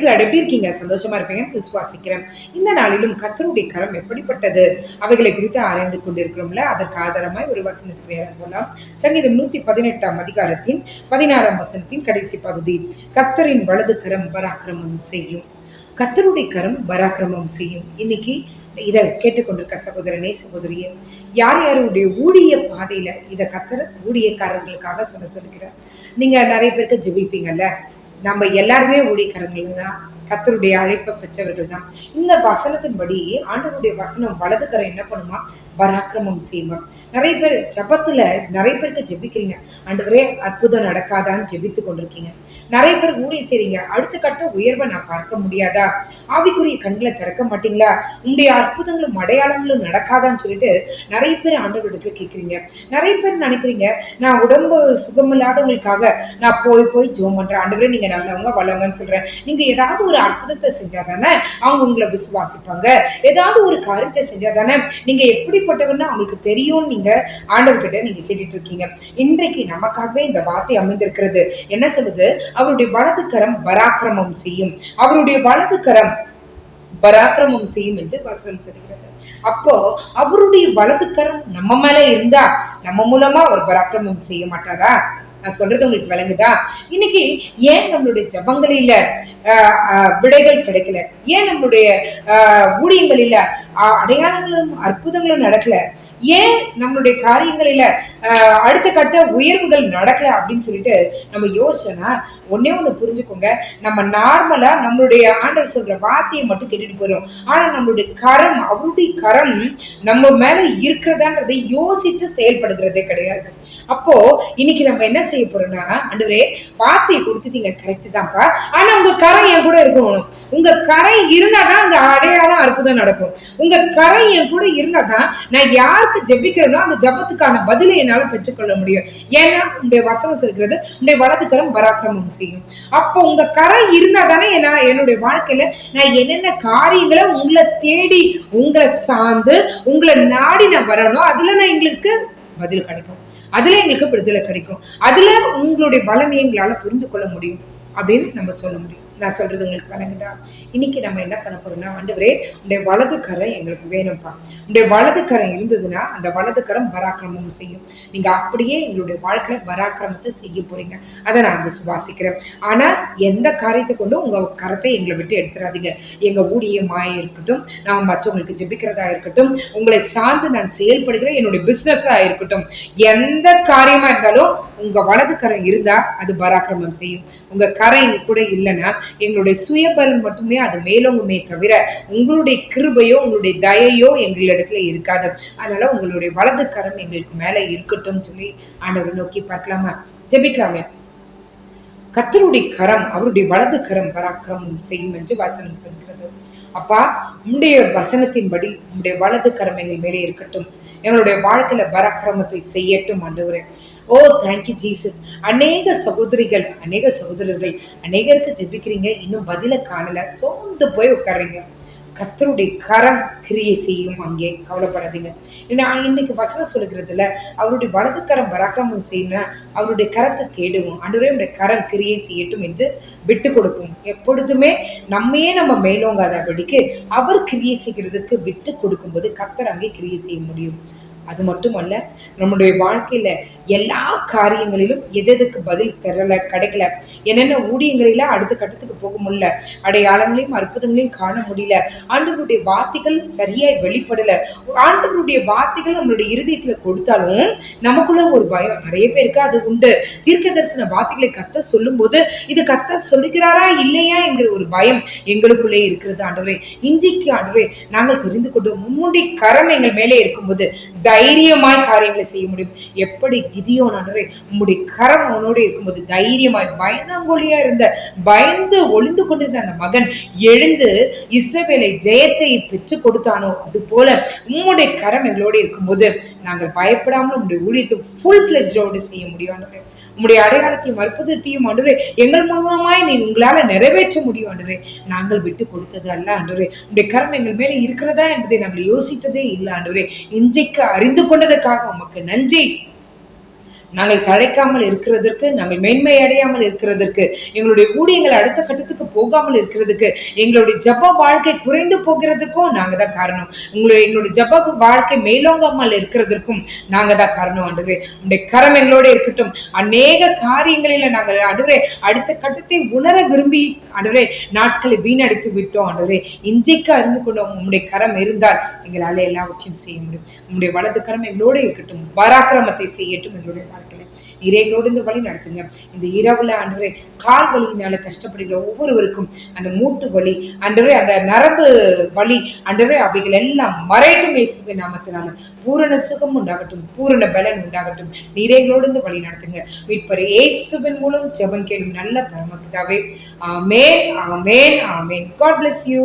எல்லாரும் எப்படி இருக்கீங்க சந்தோஷமா இருப்பீங்க விசுவாசிக்கிறேன். இந்த நாளிலும் கத்தருடைய கரம் எப்படிப்பட்டது? அவைகளை குறித்து ஆராய்ந்து கொண்டிருக்கிறோம்ல. அதற்கு ஆதாரமாய் ஒரு வசனத்துக்கு நேரம் போலாம். சங்கீதம் நூத்தி பதினெட்டாம் அதிகாரத்தின் பதினாறாம் வசனத்தின் கடைசி பகுதி. கத்தரின் வலது கரம் பராக்கிரமம் செய்யும். கத்தருடைய கரம் பராக்கிரமம் செய்யும். இன்னைக்கு இதை கேட்டுக்கொண்டிருக்க சகோதரனே சகோதரியே யார் யாருடைய ஊழிய பாதையில இதை கத்தர ஊழியக்காரர்களுக்காக சொல்ல சொல்லுகிறார்? நீங்க நிறைய பேருக்கு ஜெபிப்பீங்கல்ல. நம்ம எல்லாருமே ஊழியக்காரர்கள் இல்லைங்களா? கத்தருடைய அழைப்பை பெற்றவர்கள் தான் இந்த வசனத்தின்படி ஆண்டவருடைய வசனம் வலது கரை என்ன பண்ணுமா? பராக்கிரமம் செய்யுமா. நிறைய பேர் ஜபத்துல நிறைய பேருக்கு ஜெபிக்கிறீங்க. ஆண்டவரே அற்புதம் நடக்காதான்னு ஜெபித்து கொண்டிருக்கீங்க. நிறைய பேர் ஊழியம் செய்றீங்க. அடுத்த கட்ட உயர்வை நான் பார்க்க முடியாதா? ஆவிக்குரிய கண்களை திறக்க மாட்டீங்களா? உங்களுடைய அற்புதங்களும் அடையாளங்களும் நடக்காதான்னு சொல்லிட்டு நிறைய பேர் ஆண்டவரிடத்துல கேட்குறீங்க நிறைய பேர் நினைக்கிறீங்க நான் உடம்பு சுகமில்லாதவங்களுக்காக நான் போய் போய் ஜோம் பண்றேன். ஆண்டவரே நீங்க நல்லவங்க வல்லவங்கன்னு சொல்றேன். நீங்க ஏதாவது ஒரு அற்புதத்தை செஞ்சா தானே அவங்க உங்களை விசுவாசிப்பாங்க? ஏதாவது ஒரு காரியத்தை செஞ்சா தானே நீங்க எப்படிப்பட்டவன்னு அவங்களுக்கு தெரியும் நீங்க ஆண்டவர்கிட்ட நீங்க கேட்டுட்டு இருக்கீங்க இன்றைக்கு நமக்காகவே இந்த வார்த்தை அமைந்திருக்கிறது. என்ன சொல்லுது? அவருடைய வலது கரம் பராக்கிரமம் செய்யும். அவருடைய வலது கரம் பராக்கிரமம் செய்யும் என்று வசனம் சொல்கிறது அப்போ அவருடைய வலது கரம் நம்ம மேல இருந்தா நம்ம மூலமா அவர் பராக்கிரமம் செய்ய மாட்டாரா? நான் சொல்றது உங்களுக்கு விளங்குதா? இன்னைக்கு ஏன் நம்மளுடைய ஜபங்களில விடைகள் கிடைக்கல? ஏன் நம்மளுடைய ஊழியங்களில அடையாளங்களும் அற்புதங்களும் நடக்கல? ஏன் நம்மளுடைய காரியங்களில அடுத்த கட்ட உயர்வுகள் நடக்கல அப்படின்னு சொல்லிட்டு நம்ம யோசிச்சோன்னா ஒன்னே ஒன்று புரிஞ்சுக்கோங்க. நம்ம நார்மலா நம்மளுடைய ஆண்டவர் சொல்ற வார்த்தையை மட்டும் கேட்டுட்டு போயிடும் ஆனா நம்மளுடைய கரம் அவருடைய கரம் நம்ம மேல இருக்கிறதான்றதை யோசித்து செயல்படுகிறதே கிடையாது. அப்போ இன்னைக்கு நம்ம என்ன செய்ய போறோம்னா ஆண்டவரே வார்த்தையை கொடுத்துட்டீங்க கரெக்ட் தான்ப்பா. ஆனா உங்க கரை என் கூட இருக்கணும். உங்க கரை இருந்தாதான் அங்க அடையாளம் அற்புதம் நடக்கும். உங்க கரை என் கூட இருந்தாதான் நான் யாருக்கு ஜெபிக்கிறேனோ அந்த ஜபத்துக்கான பதிலை என்னால பெற்றுக்கொள்ள முடியும். ஏன்னா உங்களுடைய வசனம் சொல்கிறது உங்களுடைய வலது கரம் பராக்கிரமம் செய்யும். அப்போ உங்க கரை இருந்தா தானே நான் என்னுடைய வாழ்க்கையில நான் என்னென்ன காரியங்களை உங்களை தேடி உங்களை சார்ந்து உங்களை நாடி நான் வரணும் அதுல நான் எங்களுக்கு பதில் கிடைக்கும். அதுல எங்களுக்கு விடுதலை கிடைக்கும். அதுல உங்களுடைய பலமே எங்களால புரிந்து கொள்ள முடியும் அப்படின்னு நம்ம சொல்ல முடியும். நான் சொல்றது உங்களுக்கு வழங்குதா? இன்னைக்கு நம்ம என்ன பண்ண போறோம்னா ஆண்டவரே உடைய வலது கரம் எங்களுக்கு வேணும்ப்பா. உடைய வலது கரம் இருந்ததுன்னா அந்த வலது கரம் பராக்கிரமம் செய்யும். நீங்க அப்படியே எங்களுடைய வாழ்க்கையில பராக்கிரமத்தை செய்ய போறீங்க. அதை நான் விசுவாசிக்கிறேன். ஆனா எந்த காரியத்தை கொண்டும் உங்க கரத்தை எங்களை விட்டு எடுத்துடாதீங்க எங்க ஊழியமாய் இருக்கட்டும் நான் மற்றவங்களுக்கு ஜெபிக்கிறதா இருக்கட்டும் உங்களை சார்ந்து நான் செயல்படுகிற என்னுடைய பிசினஸா இருக்கட்டும் எந்த காரியமா இருந்தாலும் உங்க வலது கரம் இருந்தா அது பராக்கிரமம் செய்யும். உங்க கரம் கூட இல்லைன்னா எங்களுடைய சுயபலம் மட்டுமே அது மேலோங்குமே தவிர உங்களுடைய கிருபையோ உங்களுடைய தயையோ எங்களிடத்துல இருக்காது. அதனால உங்களுடைய வலது கரம் எங்களுக்கு மேல இருக்கட்டும் சொல்லி ஆண்டவரை நோக்கி பார்க்கலாமா? ஜெபிக்கலாமே. கத்தருடைய கரம் அவருடைய வலது கரம் பராக்கிரமம் செய்யும் என்று வசனம் சொல்கிறது. அப்பா உம்முடைய வசனத்தின்படி உம்முடைய வலது கரம் எங்கள் மேலே இருக்கட்டும். எங்களுடைய வாழ்க்கையில பராக்கிரமத்தை செய்யட்டும் ஆண்டவரே. ஓ தேங்க்யூ ஜீசஸ் அநேக சகோதரிகள் அநேக சகோதரர்கள் அநேகருக்கு ஜெபிக்கிறீங்க இன்னும் பதில காணல சோர்ந்து போய் உட்கார்றீங்க. கத்தருடைய கரம் கிரியை செய்யும் அங்கே கவலைப்படாதீங்க. ஏன்னா இன்னைக்கு வசனம் சொல்லுகிறதுல அவருடைய வலது கரம் பராக்கிரமம் செய்யணும் அவருடைய கரத்தை தேடுவோம். ஆண்டவரே கரம் கிரியை செய்யட்டும் என்று விட்டு கொடுப்போம். எப்பொழுதுமே நம்மையே நம்ம மேலோங்காதபடிக்கு அவர் கிரியை செய்கிறதுக்கு விட்டு கொடுக்கும்போது கத்தர் அங்கே கிரியை செய்ய முடியும். அது மட்டுமல்ல நம்முடைய வாழ்க்கையில எல்லா காரியங்களிலும் எதெதுக்கு பதில் தரல கிடைக்கல என்னென்ன ஊழியங்களில அடுத்த கட்டத்துக்கு போக முடியல அடையாளங்களையும் அற்புதங்களையும் காண முடியல ஆண்டவருடைய வார்த்தைகள் சரியாய் வெளிப்படல ஆண்டவருடைய வார்த்தைகள் நம்மளுடைய இருதயத்துல கொடுத்தாலும் நமக்குள்ள ஒரு பயம். நிறைய பேருக்கு அது உண்டு. தீர்க்க தரிசன வார்த்தைகளை கத்த சொல்லும்போது இது கத்த சொல்லுகிறாரா இல்லையா என்கிற ஒரு பயம் எங்களுக்குள்ளே இருக்கிறது ஆண்டவரே. இன்றைக்கு ஆண்டவரே நாங்கள் தெரிந்து கொண்டு உம்முடைய கரம் எங்கள் மேலே இருக்கும்போது தைரியமாய் காரியங்களை செய்ய முடியும். எப்படி கிதியோன் ஆண்டவரே உம்முடைய கரம் உன்னோடு இருக்கும்போது தைரியமாய் பயந்தாங்கொழியா இருந்த பயந்து ஒளிந்து கொண்டிருந்த அந்த மகன் எழுந்து இஸ்ரவேலை ஜெயத்தை பெற்று கொடுத்தானோ அது போல உம்முடைய கரம் எங்களோடு இருக்கும்போது நாங்கள் பயப்படாமல் உங்களுடைய ஊழியத்தை ஃபுல் ஃபிளெஜோடு செய்ய முடியும் உங்களுடைய அடையாளத்தையும் அற்புதத்தையும் அன்றுரே எங்கள் மூலமாய் நீ உங்களால நிறைவேற்ற முடியும் அன்றுரே நாங்கள் விட்டு கொடுத்தது அல்ல அன்றுரே உங்களுடைய கரம் எங்கள் மேலே இருக்கிறதா என்பதை நாங்கள் யோசித்ததே இல்லை அன்றுரே இன்றைக்கு அறிந்து கொண்டதற்காக உமக்கு நன்றி. நாங்கள் தழைக்காமல் இருக்கிறதற்கு நாங்கள் மேன்மை அடையாமல் இருக்கிறதற்கு எங்களுடைய ஊழியங்கள் அடுத்த கட்டத்துக்கு போகாமல் இருக்கிறதுக்கு எங்களுடைய ஜப்ப வாழ்க்கை குறைந்து போகிறதுக்கும் நாங்க தான் காரணம். உங்களுடைய எங்களுடைய ஜப்ப வாழ்க்கை மேலோங்காமல் இருக்கிறதற்கும் நாங்க தான் காரணம் ஆண்டவரே. உங்களுடைய கரம் எங்களோட இருக்கட்டும். அநேக காரியங்களில நாங்கள் ஆண்டவரே அடுத்த கட்டத்தை உணர விரும்பி ஆண்டவரே நாட்களை வீணடித்து விட்டோம் ஆண்டவரே. இன்றைக்கு அறிந்து கொண்டோம் உங்களுடைய கரம் இருந்தால் எங்களால் எல்லாவற்றையும் செய்ய முடியும். உங்களுடைய வலது கரம் எங்களோட இருக்கட்டும். பராக்கிரமத்தை செய்யட்டும் எங்களுடைய வாழ்க்கையில இறைகளோடு இந்த வழி நடத்துங்க. இந்த இரவுல ஆண்டவரே கால் வலியினால கஷ்டப்படுகிற ஒவ்வொருவருக்கும் அந்த மூட்டு வலி ஆண்டவரே அந்த நரம்பு வலி ஆண்டவரே அவைகள் எல்லாம் மறையட்டும் இயேசுவை நாமத்தினால. பூரண சுகம் உண்டாகட்டும் பூரண பலன் உண்டாகட்டும். இறைகளோடு இந்த வழி நடத்துங்க. மீட்பர் இயேசுவின் மூலம் ஜெபம் கேளும் நல்ல பரமபிதாவே. ஆமேன் ஆமேன் ஆமேன். God bless you